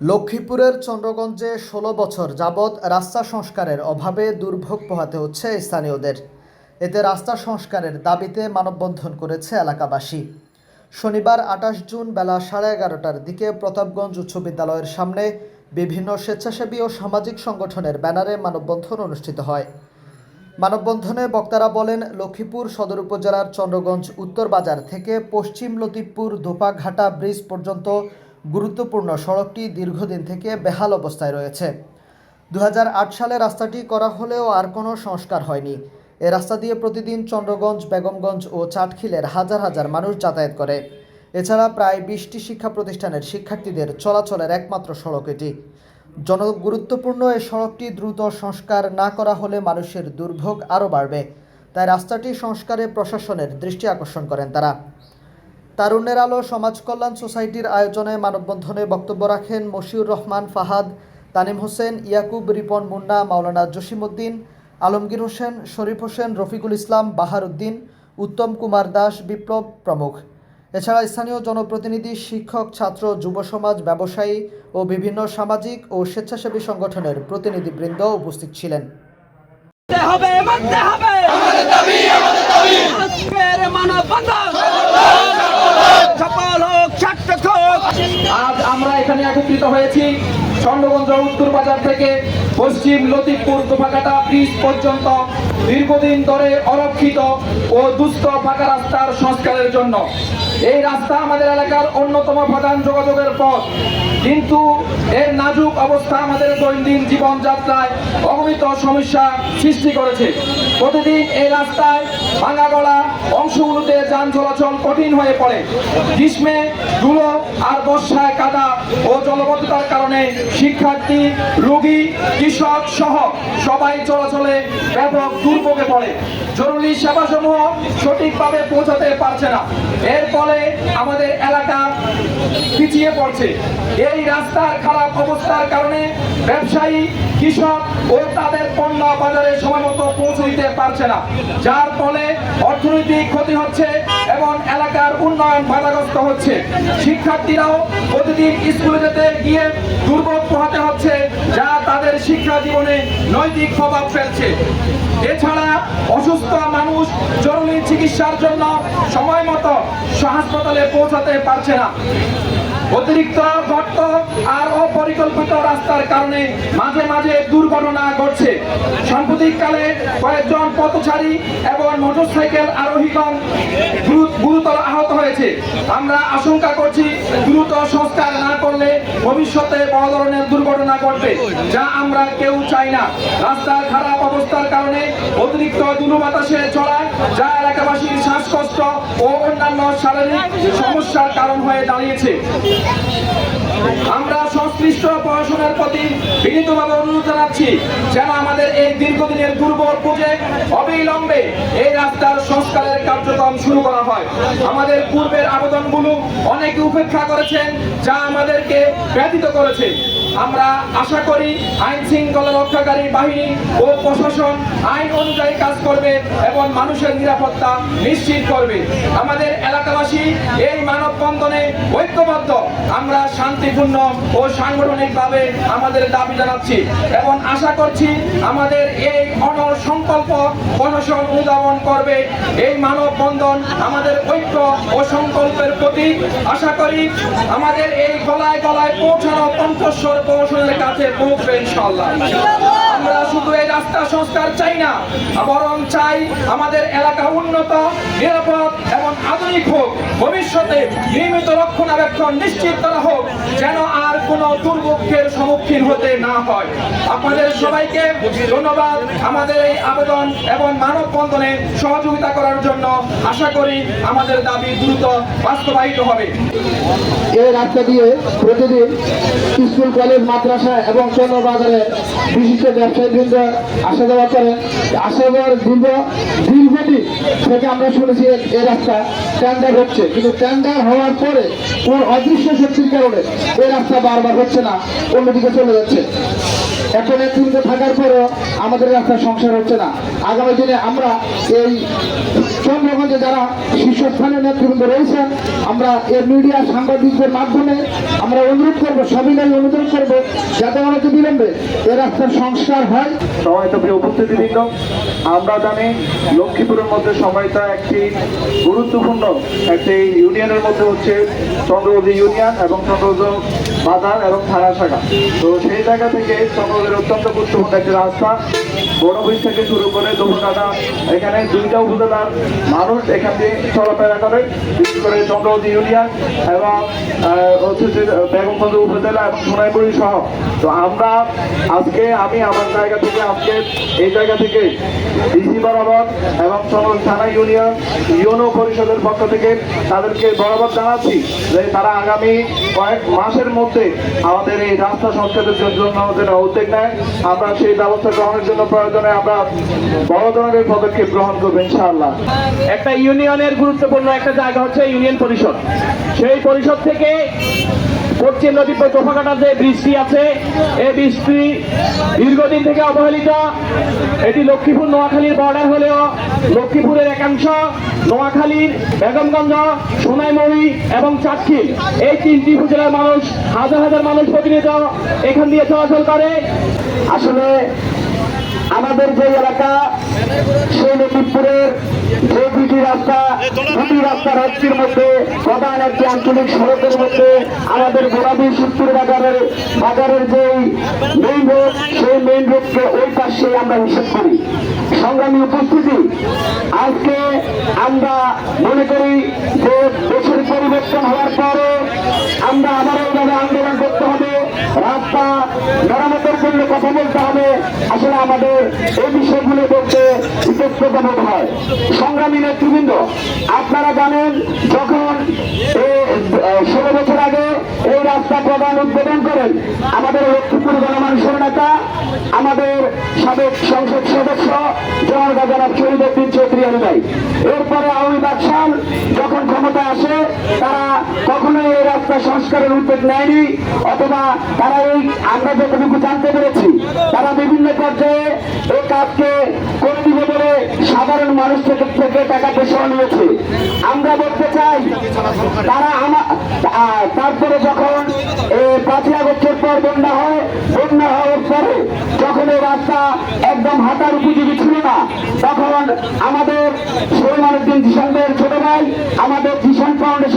লক্ষ্মীপুরের চন্দ্রগঞ্জে ষোলো বছর যাবৎ রাস্তা সংস্কারের অভাবে দুর্ভোগ পোহাতে হচ্ছে স্থানীয়দের। এতে রাস্তা সংস্কারের দাবিতে মানববন্ধন করেছে এলাকাবাসী। শনিবার আঠাশ জুন বেলা সাড়ে এগারোটার দিকে প্রতাপগঞ্জ উচ্চ বিদ্যালয়ের সামনে বিভিন্ন স্বেচ্ছাসেবী ও সামাজিক সংগঠনের ব্যানারে মানববন্ধন অনুষ্ঠিত হয়। মানববন্ধনে বক্তারা বলেন, লক্ষ্মীপুর সদর উপজেলার চন্দ্রগঞ্জ উত্তর বাজার থেকে পশ্চিম লতিফপুর ধোপাঘাটা ব্রিজ পর্যন্ত গুরুত্বপূর্ণ সড়কটি দীর্ঘদিন থেকে বেহাল অবস্থায় রয়েছে। দুই হাজার আট সালে রাস্তাটি করা হলেও আর কোনো সংস্কার হয়নি। এ রাস্তা দিয়ে প্রতিদিন চন্দ্রগঞ্জ, বেগমগঞ্জ ও চাটখিলের হাজার হাজার মানুষ যাতায়াত করে। এছাড়া প্রায় বিশটি শিক্ষা প্রতিষ্ঠানের শিক্ষার্থীদের চলাচলের একমাত্র সড়ক এটি। জনগুরুত্বপূর্ণ এই সড়কটি দ্রুত সংস্কার না করা হলে মানুষের দুর্ভোগ আরও বাড়বে। তাই রাস্তাটি সংস্কারে প্রশাসনের দৃষ্টি আকর্ষণ করেন তারা। তারুণ্যের আলো সমাজ কল্যাণ সোসাইটির আয়োজনে মানববন্ধনে বক্তব্য রাখেন মশিউর রহমান ফাহাদ, তানিম হোসেন, ইয়াকুব রিপন মুন্না, মাওলানা জসিমউদ্দিন আলমগীর হোসেন, শরীফ হোসেন, রফিকুল ইসলাম, বাহার উদ্দিন, উত্তম কুমার দাস, বিপ্লব প্রমুখ। এছাড়া স্থানীয় জনপ্রতিনিধি, শিক্ষক, ছাত্র, যুব সমাজ, ব্যবসায়ী ও বিভিন্ন সামাজিক ও স্বেচ্ছাসেবী সংগঠনের প্রতিনিধিবৃন্দ উপস্থিত ছিলেন। মানতে হবে মানতে হবে। আজকের মানববন্ধন। সফল হোক। আজ আমরা এখানে একত্রিত হয়েছি চন্দ্রগঞ্জ উত্তর বাজার থেকে পশ্চিম লতিফপুর দোফাকাটা ব্রিজ পর্যন্ত। দীর্ঘদিন ধরে অরক্ষিত ও দুস্থ ফাঁকা রাস্তার সংস্কারের জন্য। এই রাস্তা আমাদের এলাকার অন্যতম প্রধান যোগাযোগের পথ। কিন্তু এর নাজুক অবস্থা আমাদের দৈনন্দিন জীবনযাত্রায় অগমিত সমস্যা সৃষ্টি করেছে। প্রতিদিন এই রাস্তায় ভাঙা গলা অংশগুলোতে যান চলাচল কঠিন হয়ে পড়ে। গ্রীষ্মে ধুলো আর বর্ষায় কাদা ও জলবদ্ধতার কারণে শিক্ষার্থী, রোগী, কৃষক সহ সবাই চলাচলে ব্যাপক দুর্ভোগে পড়ে। জরুরি সেবাসমূহ সঠিকভাবে পৌঁছাতে পারছে না। এর ফলে আমাদের এলাকা পিছিয়ে পড়ছে। এই রাস্তার খারাপ অবস্থার কারণে ব্যবসায়ী, কৃষক ও তাদের পণ্য বাজারে সময় মতো পৌঁছে দিতে পারছে না। যার ফলে অর্থনৈতিক ক্ষতি হচ্ছে এবং এলাকার উন্নয়ন বাধাগ্রস্ত হচ্ছে। শিক্ষার্থীরাও প্রতিদিন স্কুলে যেতে গিয়ে দুর্ভোগ পোহাতে হচ্ছে, যা তাদের শিক্ষা জীবনে নৈতিক প্রভাব ফেলছে। এছাড়া অসুস্থ মানুষ জরুরি চিকিৎসার জন্য সময় মতো হাসপাতালে পৌঁছাতে পারছে না। অতিরিক্ত গর্ত আর অপরিকল্পিত রাস্তার কারণে মাঝে মাঝে দুর্ঘটনা ঘটছে। সাম্প্রতিককালে কয়েকজন পথচারী এবং মোটরসাইকেল আরোহীগণ আমরা আশঙ্কা করছি দ্রুত সংস্কার না করলে ভবিষ্যতে বড় ধরনের দুর্ঘটনা ঘটবে, যা আমরা কেউ চাই না। রাস্তার খারাপ অবস্থার কারণে অতিরিক্ত ধুলো বাতাসে চলায় যা এলাকাবাসীর শ্বাসকষ্ট ও অন্যান্য শারীরিক সমস্যার কারণ হয়ে দাঁড়িয়েছে। আমরা সংশ্লিষ্ট পড়াশোনার প্রতি বিনীতভাবে অনুরোধ জানাচ্ছি যেন আমাদের এই দীর্ঘদিনের দুর্বল বুঝে অবিলম্বে এই রাস্তার সংস্কারের কার্যক্রম শুরু করা হয়। আমাদের আবেদনগুলো অনেকে উপেক্ষা করেছেন যা আমাদেরকে ব্যথিত করেছে। আমরা আশা করি আইন শৃঙ্খলা রক্ষাকারী বাহিনী ও প্রশাসন আইন অনুযায়ী কাজ করবে এবং মানুষের নিরাপত্তা নিশ্চিত করবে। আমাদের এলাকাবাসী এই মানববন্ধনে ঐক্যবদ্ধ। আমরা শান্তিপূর্ণ ও সাংগঠনিকভাবে আমাদের দাবি জানাচ্ছি এবং আশা করছি আমাদের এই অনর সংকল্প প্রশাসন অনুধাবন করবে। এই মানববন্ধন আমাদের ঐক্য ও সংকল্পের প্রতি আশা করি আমাদের এই গলায় গলায় পৌঁছানো কণ্ঠস্বর প্রশাসনের কাছে পৌঁছবে ইনশাল্লাহ আমরা শুধু এই রাস্তা সংস্কার চাই না, বরং চাই আমাদের এলাকা উন্নত, নিরাপদ এবং আধুনিক হোক। ভবিষ্যতে নিয়মিত রক্ষণাবেক্ষণ নিশ্চিত করা হোক, যেন আর কোনো দুর্ভোগের সম্মুখীন হতে না হয়। আপনাদের সবাইকে ধন্যবাদ। আমাদের এই আবেদন এবং মানববন্ধনে সহযোগিতা করার জন্য আশা করি আমাদের দাবি দ্রুত বাস্তবায়িত হবে। এই রাস্তা দিয়ে প্রতিদিন স্কুল, কলেজ, মাদ্রাসা এবং চন্দ্রবাজারে বিশিষ্ট ব্যবসায়ীবৃন্দ আসা যাওয়া করেন। আসা যাওয়ার দীর্ঘ দীর্ঘদিন থেকে আমরা শুনেছি এ- রাস্তা টেন্ডার হচ্ছে। কিন্তু টেন্ডার হওয়ার পরে কোন অদৃশ্য শক্তির কারণে এই রাস্তা বারবার হচ্ছে না, অন্যদিকে চলে যাচ্ছে। এত নেতৃত্ব থাকার পরও আমাদের রাস্তার সংসার হচ্ছে না। আগামী দিনে আমরা এই চন্দ্রগঞ্জে যারা শীর্ষস্থানীয় নেতৃবৃন্দ রয়েছেন, আমরা এই মিডিয়া সাংবাদিকদের মাধ্যমে আমরা অনুরোধ করব সবিনয় অনুরোধ করব, যাতে অনেক বিলম্বে এই রাস্তার সংস্কার হয়। সবাই তো প্রিয় উপস্থিতিবৃন্দ, আমরা জানি লক্ষ্মীপুরের মধ্যে সময়ত একটি গুরুত্বপূর্ণ একটি ইউনিয়নের মধ্যে হচ্ছে চন্দ্রগঞ্জ ইউনিয়ন এবং চন্দ্রগঞ্জ বাজার এবং থানা শাখা তো সেই জায়গা থেকে চন্দ্রগঞ্জের অত্যন্ত গুরুত্বপূর্ণ একটি রাস্তা। বড় অফিস থেকে শুরু করে দোকানা এখানে দুইটা উপজেলার মানুষ এখান দিয়ে চলাফেরা করে। বিশেষ করে চন্দ্রগঞ্জ ইউনিয়ন এবং বেগমগঞ্জ উপজেলা এবং সোনাইপুরি সহ। তো আমরা আজকে, আমি আমার জায়গা থেকে, আজকে এই জায়গা থেকে ডিসি বরাবর এবং থানা ইউনিয়ন, ইউনো পরিষদের পক্ষ থেকে তাদেরকে বরাবর জানাচ্ছি যে তারা আগামী কয়েক মাসের মধ্যে আমাদের এই রাস্তা সংস্কারের জন্য যেন উদ্যোগ নেয়, আমরা সেই ব্যবস্থা গ্রহণের জন্য প্রয়োজনে আমরা বড় ধরনের পদক্ষেপ গ্রহণ করব ইনশাআল্লাহ। একটা ইউনিয়নের গুরুত্বপূর্ণ একটা জায়গা হচ্ছে ইউনিয়ন পরিষদ। সেই পরিষদ থেকে পশ্চিম নদী তোফাকাটার যে বৃষ্টি আছে এই বৃষ্টি দীর্ঘদিন থেকে অবহেলিত। এটি লক্ষ্মীপুর, নোয়াখালীর বর্ডার হলেও লক্ষ্মীপুরের একাংশ, নোয়াখালীর বেগমগঞ্জ, সোনাইমুড়ি এবং চাটখিল এই তিনটি উপজেলার মানুষ, হাজার হাজার মানুষ প্রতিনিয়ত এখান দিয়ে চলাচল করে। আসলে আমাদের যে এলাকা, সেই লক্ষ্মীপুরের যে দুটি রাস্তা দুটি রাস্তা রাজ্যের মধ্যে প্রধান একটি আঞ্চলিক সড়কের মধ্যে আমাদের গোলাপি সুত্তর বাজারের বাজারের যে মেইন রোড সেই মেইন রোডকে ওই পাশে আমরা হিসেব করি। সংগ্রামী উপস্থিতি। আজকে আমরা মনে করি যে দেশের পরিবর্তন হওয়ার পরে আমরা আবারও যাবে আন্দোলন করতে হবে, রাস্তা মেরামতের জন্য কথা বলতে হবে। আসলে আমাদের এই বিষয়গুলো বলতে বোধ হয় সংগ্রামী নেতৃবৃন্দ, আপনারা জানেন যখন ষোলো বছর আগে এই রাস্তা প্রদান উদ্বোধন করেন, আমাদের লক্ষ্মীপুর গণমানুষের নেতা আমাদের সাবেক সংসদ সদস্য, জনতা জনাব শহীদ চৌধুরী ভাই এরপরে আসে, তারা কখনোই এই রাস্তা সংস্কারের উদ্যোগ নেয়নি, অথবা তারা এই আমরা যতটুকু জানতে পেরেছি, তারা বিভিন্ন পর্যায়ে এই কাজকে করে বলে সাধারণ মানুষ থেকে থেকে টাকা পেশা নিয়েছে। আমরা বলতে চাই, তারা আমার তারপরে যখন পাঁচই আগস্টের পর বন্যা হয়, বন্যা হওয়ার পরে যখন এই রাস্তা একদম হাঁটার উপযোগী ছিল না, তখন আমাদের সৈমানুদ্দিন আমাদের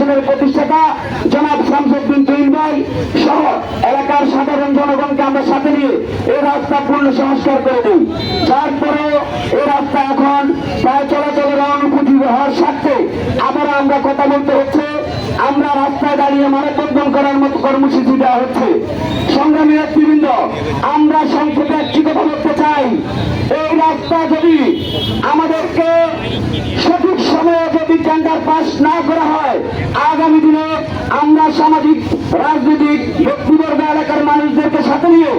জিসান প্রতিষ্ঠাতা জনাব শামসুদ্দিন তুইন ভাই সহ এলাকার সাধারণ জনগণকে আমরা সাথে নিয়ে এই রাস্তা পূর্ণ সংস্কার করে দিই। তারপরেও এই রাস্তা এখন প্রায় চলাচলের অনুপযোগী হওয়ার স্বার্থে আবার আমরা কথা বলতে হচ্ছে। আমরা রাস্তায় দাঁড়িয়ে মানববন্ধন করার মতো কর্মসূচি দেওয়া হচ্ছে। সংগ্রামী নেতৃবৃন্দ, আমরা সংক্ষেপে একটি কথা বলতে চাই। এই রাস্তা যদি আমাদেরকে যদি টেন্ডার পাস না করা হয়, আগামী দিনে আমরা সামাজিক, রাজনৈতিক, ব্যক্তিবর্গ এলাকার মানুষদেরকে সাথে নিয়ে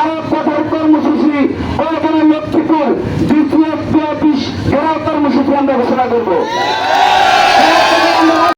আরও কঠোর কর্মসূচি কলকাতা লক্ষ্মীপুর দ্বিতীয় অফিস ঘেরাও কর্মসূচি আমরা ঘোষণা করব।